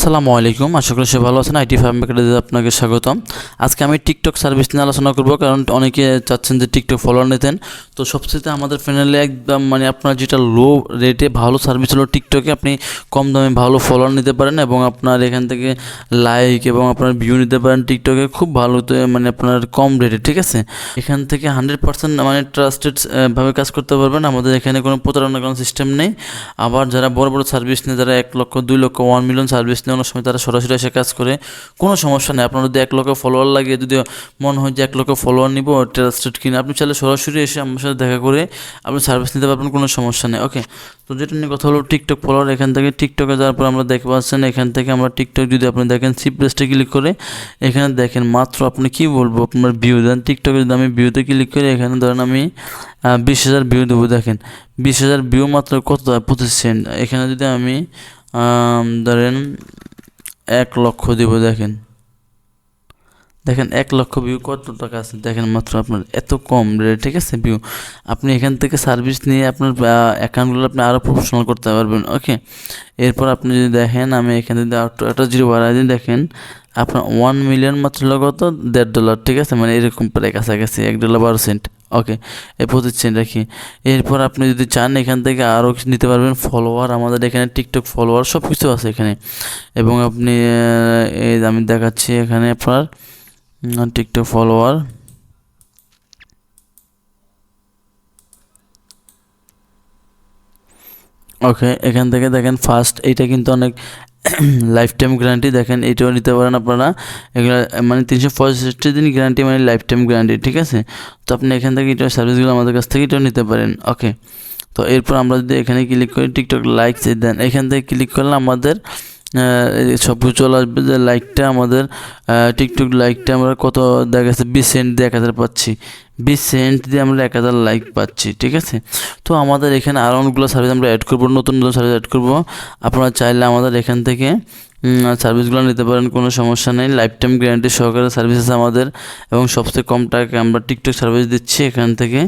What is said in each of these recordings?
আসসালামু আলাইকুম, আশা করি সে ভালো আছেন। আইটি ফার্ম ব্যাকেটে আপনাকে স্বাগতম। আজকে আমি টিকটক সার্ভিস নিয়ে আলোচনা করব, কারণ অনেকে চাচ্ছেন যে টিকটক ফলোয়ার নিতেন। তো সবচেয়ে আমাদের চ্যানেলে একদম মানে আপনার যেটা লো রেটে ভালো সার্ভিস হলো টিকটকে, আপনি কম দামে ভালো ফলোয়ার নিতে পারেন এবং আপনার এখান থেকে লাইক এবং আপনার ভিউ নিতে পারেন টিকটকে খুব ভালো মানে আপনার কম রেটে ঠিক আছে? এখান থেকে হান্ড্রেড পার্সেন্ট মানে ট্রাস্টেড ভাবে কাজ করতে পারবেন। আমাদের এখানে কোনো প্রতারণা কোনো সিস্টেম নেই। আবার যারা বড় বড় সার্ভিস নিয়ে, যারা এক লক্ষ, দুই লক্ষ ওয়ান মিলিয়ন সার্ভিস নিয়ে অনেক সময় তারা সরাসরি এসে কাজ করে কোনো সমস্যা নেই। আপনার যদি এক লক্ষ ফলোয়ার লাগে যদি মনে হয় যে এক লক্ষ ফলোয়ার নিব ট্রাস্টেড কিনে আপনি চাইলে সরাসরি এসে আমার সাথে দেখা করে আপনি সার্ভিস নিতে পারবেন কোনো সমস্যা নেই। ওকে তো যেটা নিয়ে কথা হলো টিকটক ফলোয়ার এখান থেকে টিকটকে যাওয়ার পর আমরা দেখতে পাচ্ছেন এখান থেকে আমরা টিকটক যদি আপনি দেখেন সি প্রেসটা ক্লিক করে এখানে দেখেন মাত্র আপনি কি বলব আপনার ভিউ দেন। টিকটকে যদি আমি ভিউতে ক্লিক করি এখানে ধরেন আমি বিশ হাজার ভিউ দেবো দেখেন। বিশ হাজার ভিউ মাত্র কত? পঁচিশ সেন্ট। এখানে যদি আম, ধরেন এক লক্ষ দিব, দেখেন। দেখেন, এক লক্ষ ভিউ কত টাকা আছে? দেখেন মাত্র আপনার এত কম রেট ঠিক আছে ভিউ আপনি এখান থেকে সার্ভিস নিয়ে আপনার অ্যাকাউন্টগুলো আপনি আরও প্রফেশনাল করতে পারবেন ওকে এরপর আপনি যদি দেখেন, আমি এখানে আরেকটু, একটা জিরো বাড়াই দিই, দেখেন, আপনার ওয়ান মিলিয়ন মাত্র কত? দেড় ডলার ঠিক আছে? মানে এরকম প্রায় কাছাকাছি, এক ডলার বারো সেন্ট ওকে এই পঁচিশ সেন্ট রাখি। এরপর আপনি যদি চান এখান থেকে আরও কিছু নিতে পারবেন ফলোয়ার আমাদের এখানে টিকটক ফলোয়ার সব কিছু আছে এখানে। এবং আপনি এই আমি দেখাচ্ছি এখানে আপনার টিকটক ফলোয়ার ওকে এখান থেকে দেখেন ফার্স্ট এইটা কিন্তু অনেক লাইফ টাইম গ্যারান্টি দেখেন, এটাও নিতে পারেন আপনারা। এগুলো মানে তিনশো পঁয়ষট্টি দিন গ্যারান্টি মানে লাইফ টাইম গ্যারান্টি ঠিক আছে? তো আপনি এখান থেকে এটা সার্ভিসগুলো আমাদের কাছ থেকে এটাও নিতে পারেন ওকে তো এরপর আমরা যদি এখানে ক্লিক করি টিকটক লাইক দেন এখান থেকে ক্লিক করলে আমাদের সব চলে আসবে যে লাইকটা আমাদের টিকটক লাইকটা আমরা কত দেখা গেছে বিশ সেন্ট এক হাজার পাচ্ছি। বিশ সেন্ট দিয়ে আমরা এক হাজার লাইক পাচ্ছি, ঠিক আছে? তো আমাদের এখানে আরও অনেকগুলো সার্ভিস আমরা অ্যাড করব, নতুন নতুন সার্ভিস অ্যাড করব। আপনারা চাইলে আমাদের এখান থেকে সার্ভিসগুলো নিতে পারেন, কোনো সমস্যা নেই। লাইফ টাইম গ্যারান্টি সহকারে সার্ভিস আছে আমাদের এবং সবচেয়ে কম টাকায় আমরা টিকটক সার্ভিস দিচ্ছি এখান থেকে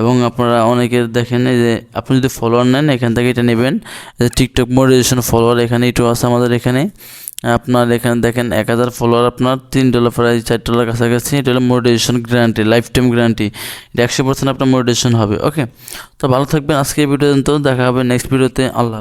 এবং আপনারা অনেকে দেখেন যে, আপনি যদি ফলোয়ার নেন, এখান থেকে এটা নেবেন। টিকটক মোটিভেশন ফলোয়ার এখানে এটাও আছে আমাদের এখানে। আপনার এখানে দেখেন এক হাজার ফলোয়ার আপনার, তিন ডলার প্রায় চার ডলার কাছাকাছি। এটা হলো motivation guarantee life time guarantee একশো পার্সেন্ট আপনার মোটিভেশন হবে ওকে তো ভালো থাকবেন, আজকে এই ভিডিও দেখা হবে নেক্সট ভিডিওতে আল্লাহ।